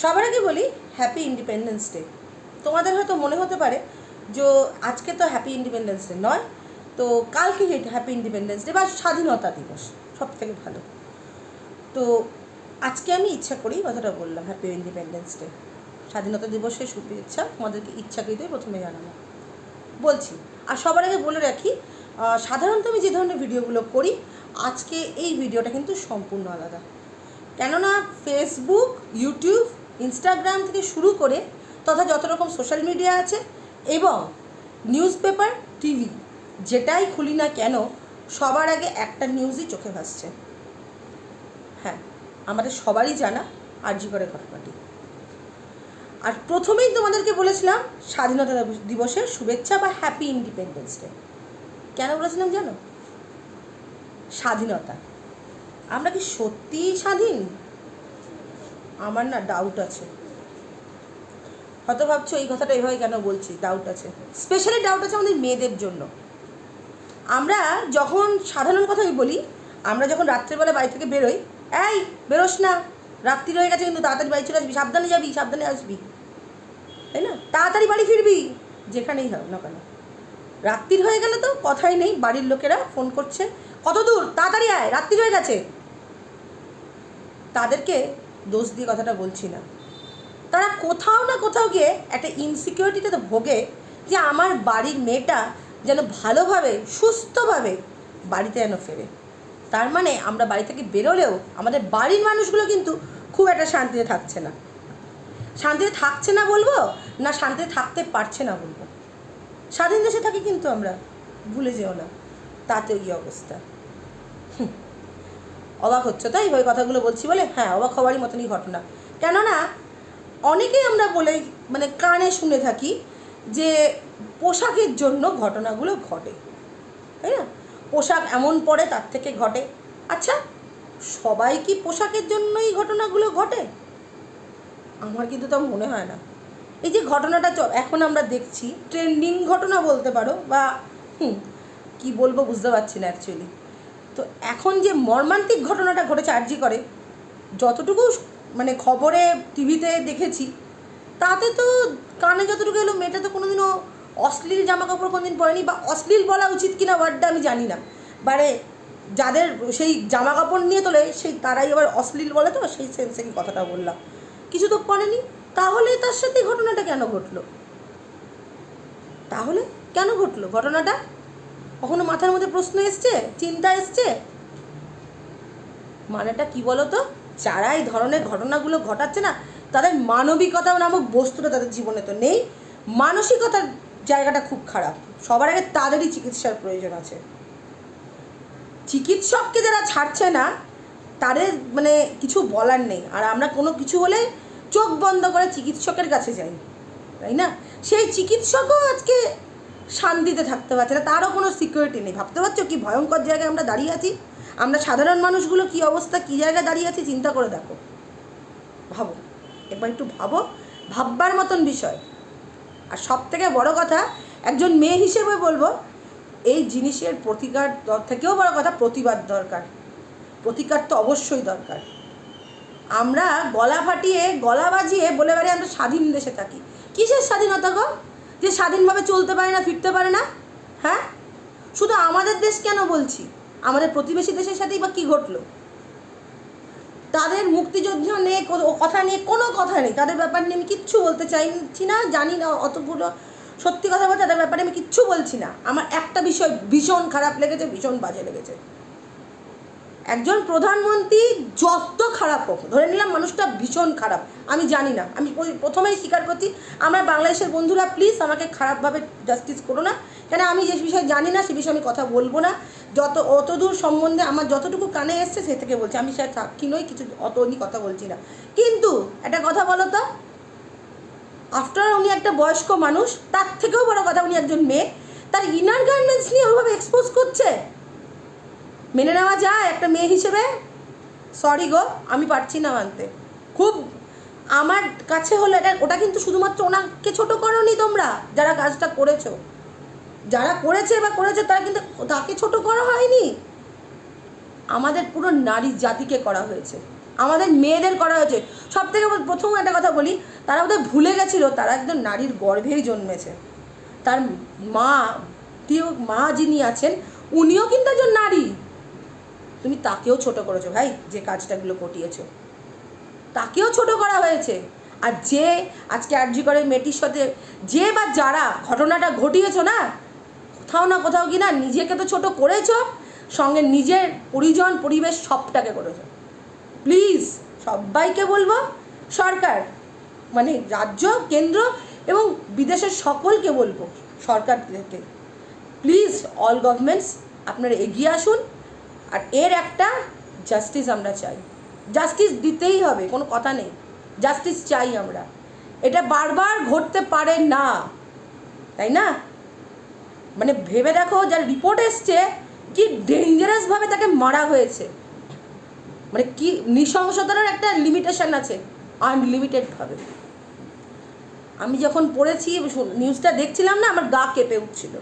সবার আগে বলি হ্যাপি ইন্ডিপেন্ডেন্স ডে তোমাদের হয়তো মনে হতে পারে যে আজকে তো হ্যাপি ইন্ডিপেন্ডেন্স ডে নয়, তো কালকে হ্যাপি ইন্ডিপেন্ডেন্স ডে বা স্বাধীনতা দিবস সব থেকে ভালো। তো আজকে আমি ইচ্ছা করেই কথাটা বললাম হ্যাপি ইন্ডিপেন্ডেন্স ডে স্বাধীনতা দিবসের শুভেচ্ছা, তোমাদেরকে ইচ্ছাকৃতই প্রথমে জানাব। বলছি, আর সবার আগে বলে রাখি সাধারণত আমি যে ধরনের ভিডিওগুলো করি, আজকে এই ভিডিওটা কিন্তু সম্পূর্ণ আলাদা। কেননা ফেসবুক ইউটিউব ইনস্টাগ্রাম থেকে শুরু করে তথা যত রকম সোশ্যাল মিডিয়া আছে এবং নিউজ পেপার টিভি যেটাই খুলি না কেন, সবার আগে একটা নিউজই চোখে ভাসছে। হ্যাঁ আমাদের সবারই জানা আরজি করে ঘটনাটি। আর প্রথমেই তোমাদেরকে বলেছিলাম, স্বাধীনতা দিবস- দিবসের শুভেচ্ছা বা হ্যাপি ইন্ডিপেন্ডেন্স ডে কেন বলেছিলাম জানো? স্বাধীনতা। আমরা কি সত্যিই স্বাধীন? আমার না ডাউট আছে। হয়তো ভাবছ এই কথাটা এভাবে কেন বলছি? ডাউট আছে। স্পেশালি ডাউট আছে আমাদের মেয়েদের জন্য। আমরা যখন সাধারণ কথাই বলি, আমরা যখন রাত্রেবেলা বাড়ি থেকে বেরোই, এই, বেরোস না। রাত্রি হয়ে গেছে কিন্তু তাড়াতাড়ি বাড়ি চলে আসবি, সাবধানে যাবি, সাবধানে আসবি। তাই না? তাড়াতাড়ি বাড়ি ফিরবি। যেখানেই হোক না কেন। রাত্রির হয়ে গেলে তো কথাই নেই, বাড়ির লোকেরা ফোন করছে, কত দূর? তাড়াতাড়ি আয়, রাত্রি হয়ে গেছে। তাদেরকে দোষ দিয়ে কথাটা বলছি না। তারা কোথাও না কোথাও গিয়ে একটা ইনসিকিউরিটিতে তো ভোগে যে আমার বাড়ির মেয়েটা যেন ভালোভাবে, সুস্থভাবে বাড়িতে যেন ফেরে। তার মানে আমরা বাড়ি থেকে বেরোলেও আমাদের বাড়ির মানুষগুলো কিন্তু খুব একটা শান্তিতে থাকছে না। শান্তিতে থাকছে না বলব না শান্তিতে থাকতে পারছে না বলব। স্বাধীন দেশে থাকি কিন্তু আমরা, ভুলে যেও না। তাতেও কি অবস্থা। অবাক হচ্ছে, তাই ওই কথাগুলো বলছি বলে হ্যাঁ অবাক হওয়ারই মতনই ঘটনা। কেননা, অনেকেই আমরা বলে মানে কানে শুনে থাকি যে পোশাকের জন্য ঘটনাগুলো ঘটে। তাই না? পোশাক এমন পরে তার থেকে ঘটে। আচ্ছা সবাই কি পোশাকের জন্যই ঘটনাগুলো ঘটে? আমার কিন্তু তা মনে হয় না। এই যে ঘটনাটা এখন আমরা দেখছি ট্রেন্ডিং ঘটনা বলতে পারো, বা, হুম, কী বলব বুঝতে পারছি না অ্যাকচুয়ালি তো এখন যে মর্মান্তিক ঘটনাটা ঘটেছে আর্জি করে, যতটুকু মানে খবরে, টিভিতে দেখেছি, তাতে তো কানে যতটুকু এলো, মেয়েটা তো কোনোদিনও অশ্লীল জামা কাপড় কোনোদিন পরেনি বা অশ্লীল বলা উচিত কিনা ওয়ার্ডটা আমি জানি না। বারে যাদের সেই জামা কাপড় নিয়ে তোলে, সেই তারাই আবার অশ্লীল বলে তো, সেই সেন্সেরই কথাটা বললাম। কিছু তো পড়েনি তাহলে তার সাথে ঘটনাটা কেন ঘটলো? তাহলে কেন ঘটলো? ঘটনাটা কখনো মাথার মধ্যে প্রশ্ন এসছে? চিন্তা এসছে? মানেটা কি বলো তো যারা এই ধরনের ঘটনাগুলো ঘটাচ্ছে না, তাদের মানবিকতা নামক বস্তুটা তাদের জীবনে তো নেই। মানসিকতার জায়গাটা খুব খারাপ। সবার আগে তাদেরই চিকিৎসার প্রয়োজন আছে। চিকিৎসককে যারা ছাড়ছে না, তাদের মানে কিছু বলার নেই। আর আমরা কোনো কিছু হলে চোখ বন্ধ করে চিকিৎসকের কাছে যাই। তাই না? সেই চিকিৎসকও আজকে শান্তিতে থাকতে পারছে না, তারও কোনো সিকিউরিটি নেই। ভাবতে পারছ কি ভয়ঙ্কর জায়গায় আমরা দাঁড়িয়ে আছি? আমরা সাধারণ মানুষগুলো কি অবস্থা, কি জায়গায় দাঁড়িয়ে আছি চিন্তা করে দেখো। ভাবো, একবার একটু ভাবো, ভাববার মতন বিষয়। আর সব থেকে বড় কথা, একজন মেয়ে হিসেবে বলব, এই জিনিসের প্রতিকার থেকেও বড় কথা, প্রতিবাদ দরকার। প্রতিকার তো অবশ্যই দরকার। আমরা গলা ফাটিয়ে, গলা বাজিয়ে বলে বেড়ে আমরা স্বাধীন দেশে থাকি। কিসের স্বাধীনতা গো? যে স্বাধীনভাবে চলতে পারে না, ফিরতে পারে না হ্যাঁ? শুধু আমাদের দেশ কেন বলছি? আমাদের প্রতিবেশী দেশের সাথেই বা কী ঘটলো? তাদের মুক্তিযুদ্ধ নিয়ে কথা নিয়ে কোনো কথা নেই। তাদের ব্যাপার নিয়ে আমি কিচ্ছু বলতে চাইছি না, জানি না অতগুলো সত্যি কথা বলতে তাদের ব্যাপারে আমি কিচ্ছু বলছি না। আমার একটা বিষয় ভীষণ খারাপ লেগেছে, ভীষণ বাজে লেগেছে। একজন প্রধানমন্ত্রী যত খারাপ হোক, ধরে নিলাম মানুষটা ভীষণ খারাপ, আমি জানি না, আমি প্র- প্রথমেই স্বীকার করছি, আমার বাংলাদেশের বন্ধুরা প্লিজ আমাকে খারাপভাবে জাস্টিস করো না, কেন আমি যে বিষয়ে জানি না সে বিষয়ে আমি কথা বলব না, যত, অতদূর সম্বন্ধে আমার যতটুকু কানে এসছে সে থেকে বলছি, আমি সে সাক্ষী নই, কিছু অত উনি কথা বলছি না। কিন্তু একটা কথা বলো তো আফটার উনি একটা বয়স্ক মানুষ, তার থেকেও বড় কথা উনি একজন মেয়ে, তার ইনার গার্মেন্টস নিয়ে ওইভাবে এক্সপোজ করছে? মেনে নেওয়া যায় একটা মেয়ে হিসেবে? সরি গো, আমি পারছি না মানতে। খুব আমার কাছে হলো এটা, ওটা কিন্তু শুধুমাত্র ওনাকে ছোট করনি তোমরা, যারা কাজটা করেছ। যারা করেছে বা করেছে, তারা কিন্তু তাকে ছোট করা হয়নি। আমাদের পুরো নারী জাতিকে করা হয়েছে। আমাদের মেয়েদের করা হয়েছে। সব থেকে প্রথম একটা কথা বলি, তারা বোধহয় ভুলে গেছিল, তারা একদম নারীর গর্ভেই জন্মেছে। তার মা মা যিনি আছেন, উনিও কিন্তু একজন নারী। তুমি তাকেও ছোট করেছ ভাই, যে কাজটাগুলো ঘটিয়েছো তাকেও ছোট করা হয়েছে। আর যে আজকে আরজি করে মেয়েটির সাথে, যে বা যারা ঘটনাটা ঘটিয়েছো না, কোথাও না কোথাও কি না নিজেকে তো ছোট করেছ, সঙ্গে নিজের পরিজন, পরিবেশ সবটাকে করেছ। প্লিজ সবাইকে বলব, সরকার মানে রাজ্য, কেন্দ্র এবং বিদেশের সকলকে বলব সরকার থেকে প্লিজ অল গভর্নমেন্টস আপনারা এগিয়ে আসুন। আর এর একটা জাস্টিস আমরা চাই। জাস্টিস দিতেই হবে, কোনো কথা নেই। জাস্টিস চাই আমরা। এটা বারবার ঘটতে পারে না, তাই না? মানে ভেবে দেখো, যার রিপোর্ট এসছে, কি ডেঞ্জারাসভাবে তাকে মারা হয়েছে। মানে কি নৃশংসতার একটা লিমিটেশন আছে আনলিমিটেডভাবে আমি যখন পড়েছি নিউজটা দেখছিলাম না, আমার গা কেঁপে উঠছিল।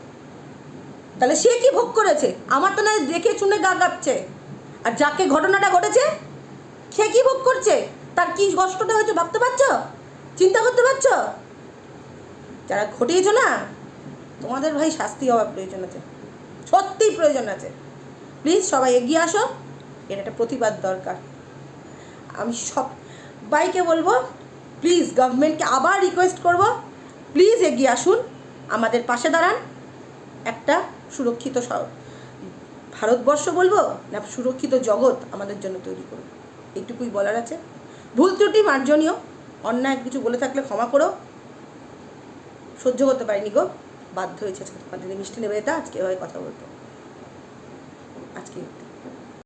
তাহলে সে কি ভোগ করেছে? আমার তো না দেখে শুনে গা গাচ্ছে আর যাকে ঘটনাটা ঘটেছে, সে কি ভোগ করছে? তার কি কষ্টটা হয়েছে ভাবতে পারছ? চিন্তা করতে পারছ? যারা ঘটিয়েছো না, তোমাদের ভাই শাস্তি হওয়ার প্রয়োজন আছে। সত্যিই প্রয়োজন আছে। প্লিজ সবাই এগিয়ে আসো। এর একটা প্রতিবাদ দরকার। আমি সব বাইকে বলব, প্লিজ গভর্নমেন্টকে আবার রিকোয়েস্ট করব। প্লিজ এগিয়ে আসুন। আমাদের পাশে দাঁড়ান। একটা সুরক্ষিত ভারতবর্ষ বলব না সুরক্ষিত জগৎ আমাদের জন্য তৈরি করব এইটুকুই বলার আছে। ভুল ত্রুটি মার্জনীয়। অন্যায় কিছু বলে থাকলে ক্ষমা করো। সহ্য করতে পারিনি গো। বাধ্য হয়েছে আজকে তোমাদের। মিষ্টি নেবে আজকে এভাবে কথা বলতো আজকে।